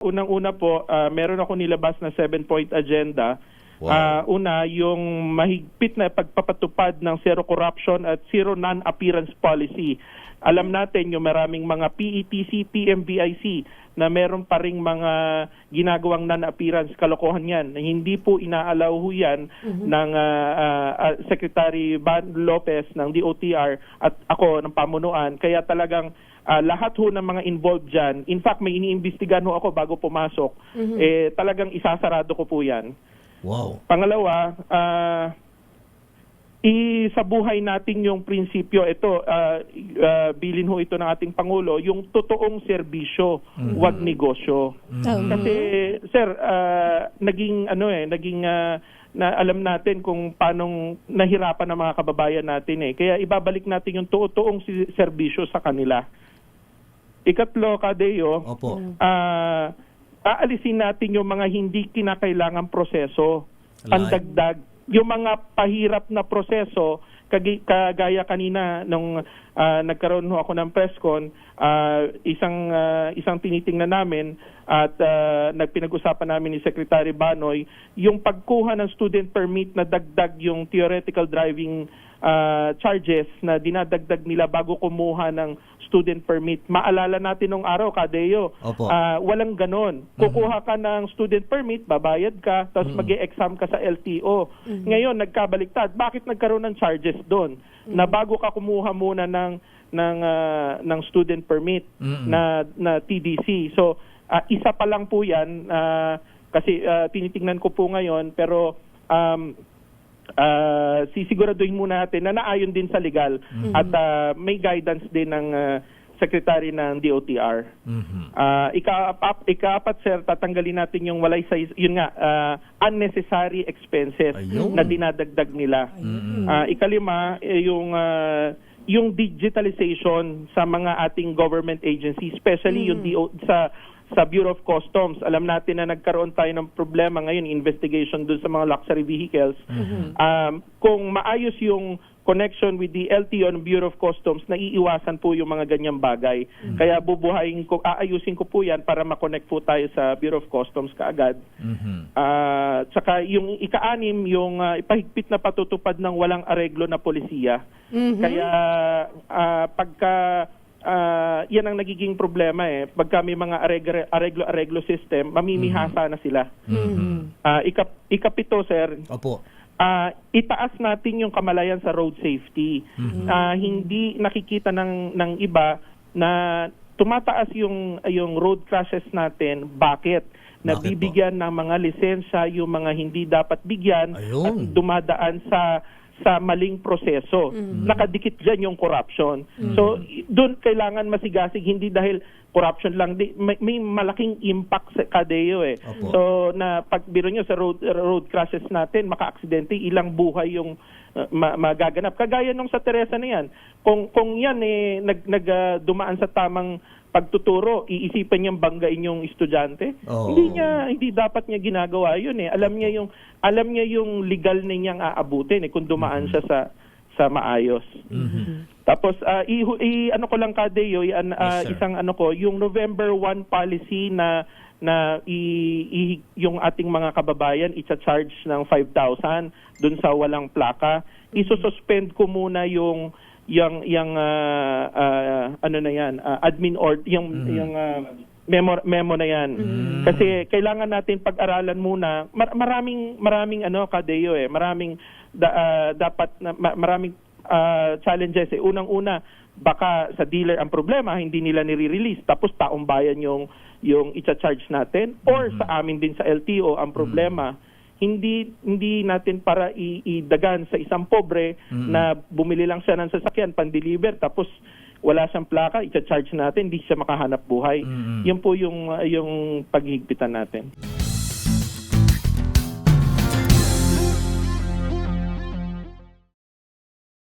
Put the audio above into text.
Unang-una po, ah, meron ako nilabas na seven-point agenda. Wow. Ah, una, yung mahigpit na pagpapatupad ng zero corruption at zero non-appearance policy. Alam natin yung maraming mga PETC, PMBIC na meron pa ring mga ginagawang non-appearance kalokohan yan. Hindi po inaalaw ho yan ng ah, ah, ah, Secretary Ban Lopez ng DOTR at ako ng pamunuan. Kaya talagang ah, lahat ho ng mga involved dyan, in fact may iniimbestigahan ho ako bago pumasok, eh talagang isasarado ko po yan. Wow. Pangalawa, ah isabuhay natin yung prinsipyo. Ito, ah, ah, bilin ho ito ng ating Pangulo, yung totoong serbisyo, wag negosyo. Kasi, sir, ah, naging, ano eh, naging, ah, na alam natin kung paanong nahirapan ng mga kababayan natin eh. Kaya ibabalik natin yung totoong serbisyo sa kanila. Ikatlo, Kadeo, Opo. ah aalisin natin yung mga hindi kinakailangang proseso. Ang Alay. dagdag, yung mga pahirap na proseso, kagaya kanina nung ah, nagkaroon ho ako ng press con, ah, isang ah, isang tinitingnan namin at ah, nagpinag-usapan namin ni Secretary Banoy yung pagkuha ng student permit na dagdag yung theoretical driving ah, charges na dinadagdag nila bago kumuha ng student permit. Maalala natin nung araw, Kadeo, Opo. ah, walang ganon. Kukuha ka ng student permit, babayad ka, tapos mag exam ka sa LTO. Ngayon, nagkabaliktad. Bakit nagkaroon ng charges doon? Na bago ka kumuha muna ng ng ah, ng student permit Mm-mm. na na TDC. So, ah, isa pa lang po 'yan ah, kasi ah, tinitingnan ko po ngayon pero um, ah, sisiguraduhin muna natin na naayon din sa legal at ah, may guidance din ng ah, secretary ng DOTR. Mhm. Ah, ika-apat, ika-apat, sir, tatanggalin natin yung walay sa yun nga ah, unnecessary expenses Ayun. na dinadagdag nila. Mm-mm. Ah, ikalima eh, yung ah, yung digitalization sa mga ating government agencies, especially yung DO, sa sa Bureau of Customs. Alam natin na nagkaroon tayo ng problema ngayon, investigation dun sa mga luxury vehicles. Um, kung maayos yung connection with the LTO ng Bureau of Customs, naiiwasan po yung mga ganyang bagay. Kaya bubuhayin ko, aayusin ko po yan para makonect po tayo sa Bureau of Customs kaagad. Mhm. Ah, tsaka yung ika-anim, yung ah, ipahigpit na patutupad ng walang areglo na polisiya. Kaya ah, pagka ah, yan ang nagiging problema eh. Pagka may mga areglo-areglo system, mamimihasa na sila. Mhm. Ah, ikap, ikapito, sir, Opo. ah, itaas natin yung kamalayan sa road safety. Ah, hindi nakikita ng ng iba na tumataas yung yung road crashes natin. Bakit? Bakit Nabibigyan ng mga lisensya yung mga hindi dapat bigyan at Ayun. dumadaan sa sa maling proseso. Nakadikit dyan yung corruption. So, i- doon kailangan masigasig, hindi dahil corruption lang. Di, may, may malaking impact sa kadeo eh. Opo. So, na pagbiro nyo sa road, road crashes natin, maka-aksidente, ilang buhay yung uh, ma- magaganap. Kagaya nung sa Teresa na yan. Kung, kung yan eh, nag, nag, ah, dumaan sa tamang pagtuturo, iisipan niyang banggain yung estudyante. Oo. Hindi niya hindi dapat niya ginagawa 'yun eh. Alam niya yung alam niya yung legal na niyang aabutin eh kung dumaan siya sa sa maayos. Tapos ah, i, i- ano ko lang kadeo, i, an- ah, Yes, sir. isang ano ko, yung November 1 policy na na i, i- yung ating mga kababayan i-charge ng 5,000 dun sa walang plaka. Iso-suspend ko muna yung yung yung ah, ah, ano na yan, ah, admin or yung yung ah, memo memo na yan. Kasi kailangan natin pag-aralan muna. Mar- maraming maraming ano kadeo eh, maraming da- ah, dapat na, ma- maraming ah, challenges eh. Unang-una, baka sa dealer ang problema, hindi nila nire-release tapos taong bayan yung yung i-charge natin or sa amin din sa LTO ang problema. Hindi hindi natin para idagan sa isang pobre na bumili lang siya ng sasakyan pan-deliver tapos wala siyang plaka, i-charge natin, hindi siya makahanap buhay. Mm-mm. Yun po yung yung paghigpitan natin.